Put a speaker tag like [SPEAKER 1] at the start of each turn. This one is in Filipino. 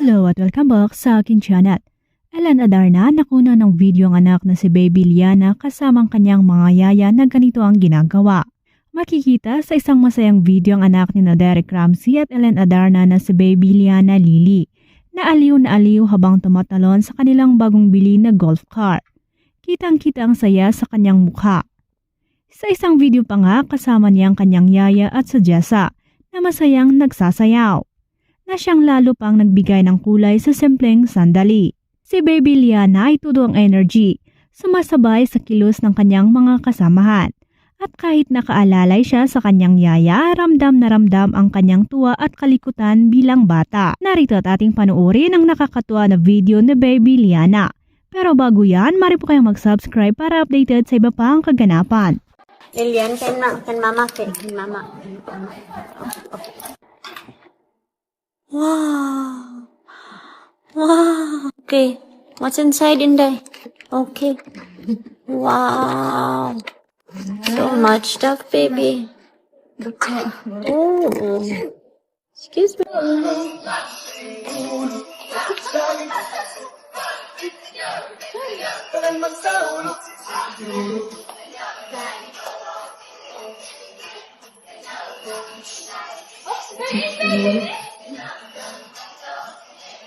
[SPEAKER 1] Hello at welcome back sa aking channel. Alan Adarna nakuna ng video ang anak na si Baby Liana kasamang kanyang mga yaya na ganito ang ginagawa. Makikita sa isang masayang video ang anak ni na Derek Ramsey at Ellen Adarna na si Baby Liana Lily na aliw na aliw habang tumatalon sa kanilang bagong bili na golf cart. Kitang-kita ang saya sa kanyang mukha. Sa isang video pa nga kasama niya ang kanyang yaya at sa Jessa na masayang nagsasayaw na siyang lalo pang nagbigay ng kulay sa simpleng sandali. Si Baby Liana ay tudo ang energy, sumasabay sa kilos ng kanyang mga kasamahan. At kahit nakaalalay siya sa kanyang yaya, ramdam na ramdam ang kanyang tuwa at kalikutan bilang bata. Narito at ating panuorin ang nakakatuwa na video ni Baby Liana. Pero bago yan, mari po kayong mag-subscribe para updated sa iba pang kaganapan.
[SPEAKER 2] Lilian, can, ma can mama fit? Can mama? Wow. Wow. Okay. What's inside in there? Okay. Wow. So much stuff, baby. Oh. Excuse me.
[SPEAKER 3] Mm-hmm.